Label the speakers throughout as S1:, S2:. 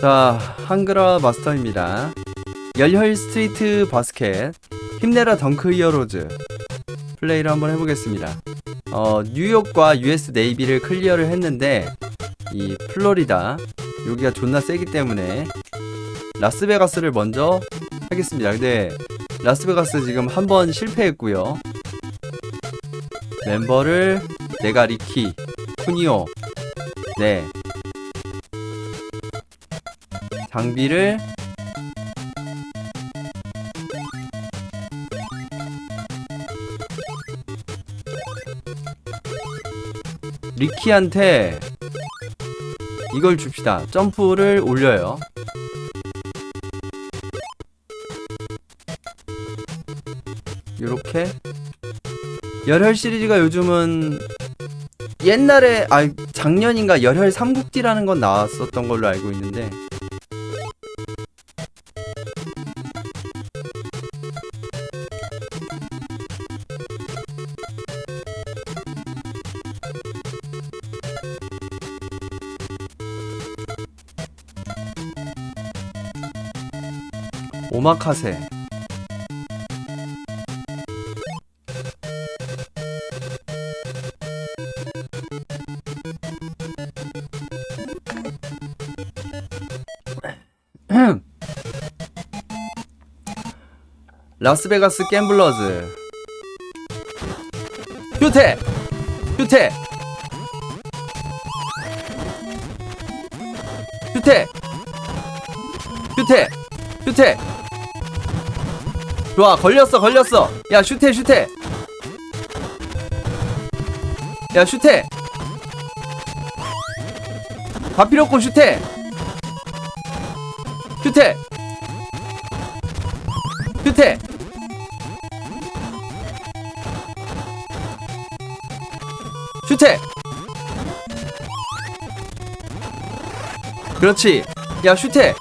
S1: 자, 한글화 마스터입니다. 열혈 스트리트 바스켓, 힘내라 덩크 히어로즈. 플레이를 한번 해보겠습니다. 어, 뉴욕과 US 네이비를 클리어를 했는데, 이 플로리다, 여기가 존나 세기 때문에, 라스베가스를 먼저 하겠습니다. 근데, 라스베가스 지금 한 번 실패했고요 멤버를, 내가 리키, 쿠니오, 네. 장비를 리키한테 이걸 줍시다. 점프를 올려요. 요렇게 열혈 시리즈가 요즘은 옛날에 아 작년인가 열혈 삼국지라는 건 나왔었던 걸로 알고 있는데 오마카세. 라스베가스 갬블러즈. 휴태! 휴태! 휴태! 휴태! 휴태 좋아 걸렸어 걸렸어. 야 슈테 슈테. 야 슈테. 다 필요 없고 슛해 슛해 슛해 슛해 그렇지. 야 슈테.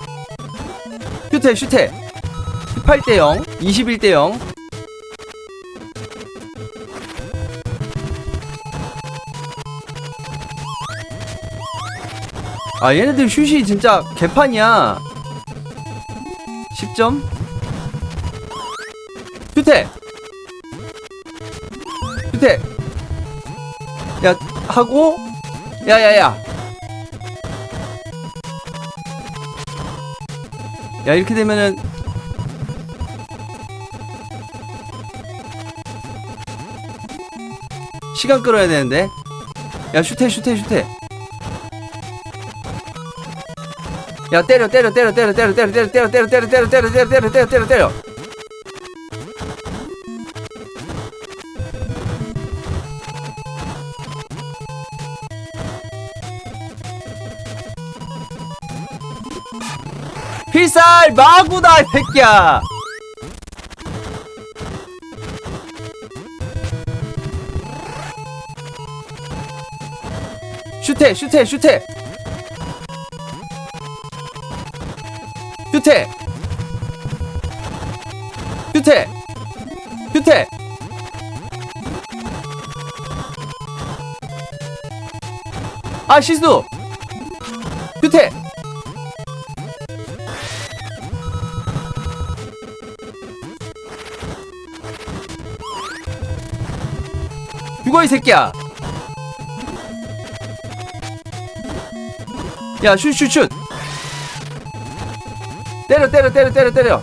S1: 슈테, 슈테. 18대 0 21대 0 아 얘네들 슛이 진짜 개판이야. 10점? 슈테 슈테 야 하고? 야야야. 야 이렇게 되면은 시간 끌어야 되는데 야 슈테 슈테 슈테 야 때려 때려 때려 때려 때려 때려 때려 때려 때려 때려 때려 때려 때려 때려 때려 때려 때려 필살 마구다 이 새끼야 슛해 슛해 슛해 슛해 슛해 슛해 아 실수. 슛해 죽어 이 새끼야. 야, 슛, 슛, 슛. 때려, 때려, 때려, 때려, 때려.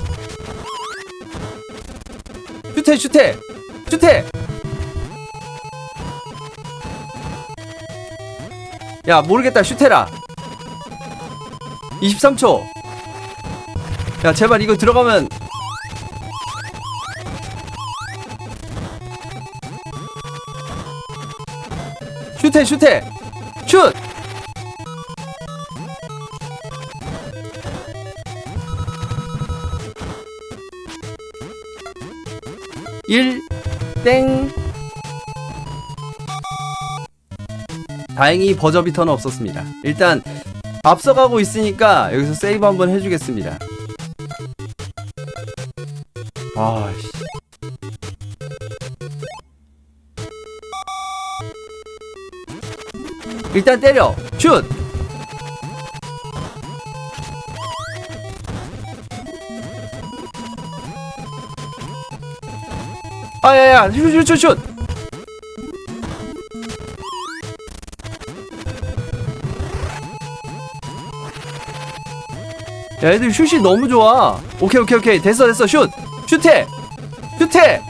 S1: 슛해, 슛해. 슛해. 야, 모르겠다. 슛해라. 23초. 야, 제발 이거 들어가면. 슛해, 슛해. 슛! 일 땡. 다행히 버저비터는 없었습니다. 일단 앞서가고 있으니까 여기서 세이브 한번 해주겠습니다. 아씨. 일단 때려. 슛. 아야야 슛슛슛슛. 야 애들 슛이 너무 좋아. 오케이 오케이 오케이. 됐어 됐어. 슛. 슛해. 슛해.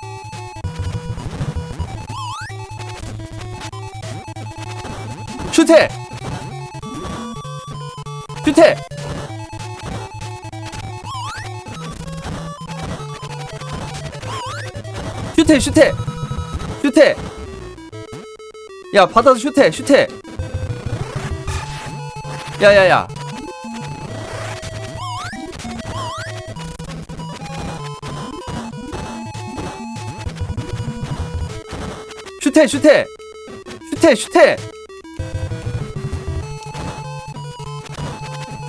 S1: 슛해. 슛해 슛해 슛해 슛해 야 받아서 슛해 슛해 야야야! 슛해 슛해 슛해 슛해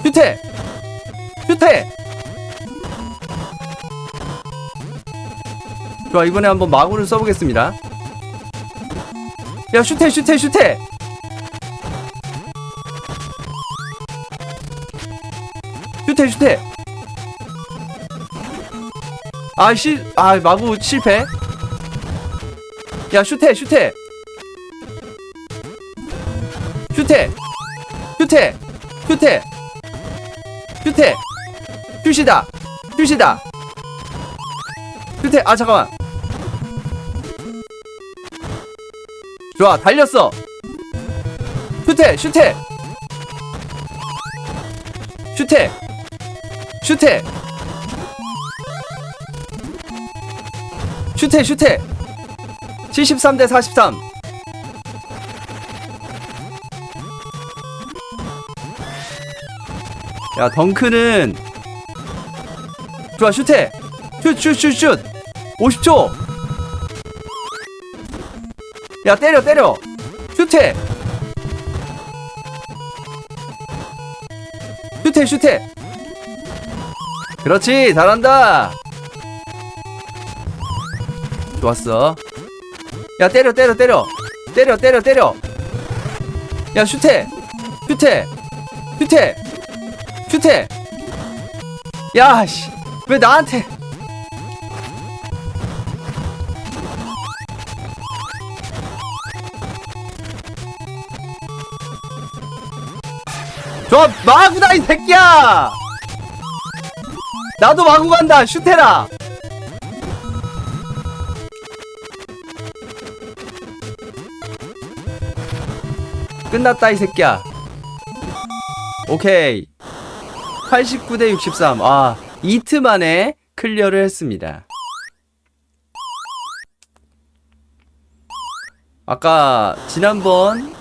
S1: 슛해 슛해 좋아 이번에 한번 마구를 써보겠습니다. 야 슛해 슛해 슛해 슛해 슛해 아씨 아 마구 실패? 야 슛해 슛해 슛해 슛해 슛해 슛해 슛이다! 슛이다! 슛해 아 잠깐만 좋아 달렸어. 슛해 슛해 슛해 슛해 슛해 슛해 73 대 43 야 덩크는 좋아 슛해 슛슛 슛 슛. 50초 야 때려 때려. 슛해 슛해 슛해 그렇지 잘한다. 좋았어. 야 때려 때려 때려. 때려 때려 때려. 야 슛해 슛해 슛해 슛해 야씨. 왜 나한테 저 마구다 이 새끼야! 나도 마구 간다 슛해라! 끝났다 이 새끼야. 오케이. 89대 63 아, 이트 만에 클리어를 했습니다. 아까 지난번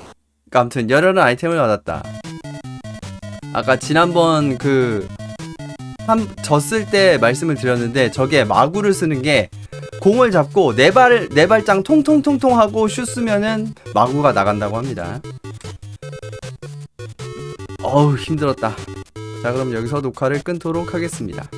S1: 아무튼 여러 아이템을 받았다 아까 지난번 그 한, 졌을 때 말씀을 드렸는데 저게 마구를 쓰는 게 공을 잡고 네 발, 네 발장 통통통통 하고 슛 쓰면은 마구가 나간다고 합니다. 어우, 힘들었다. 자, 그럼 여기서 녹화를 끊도록 하겠습니다.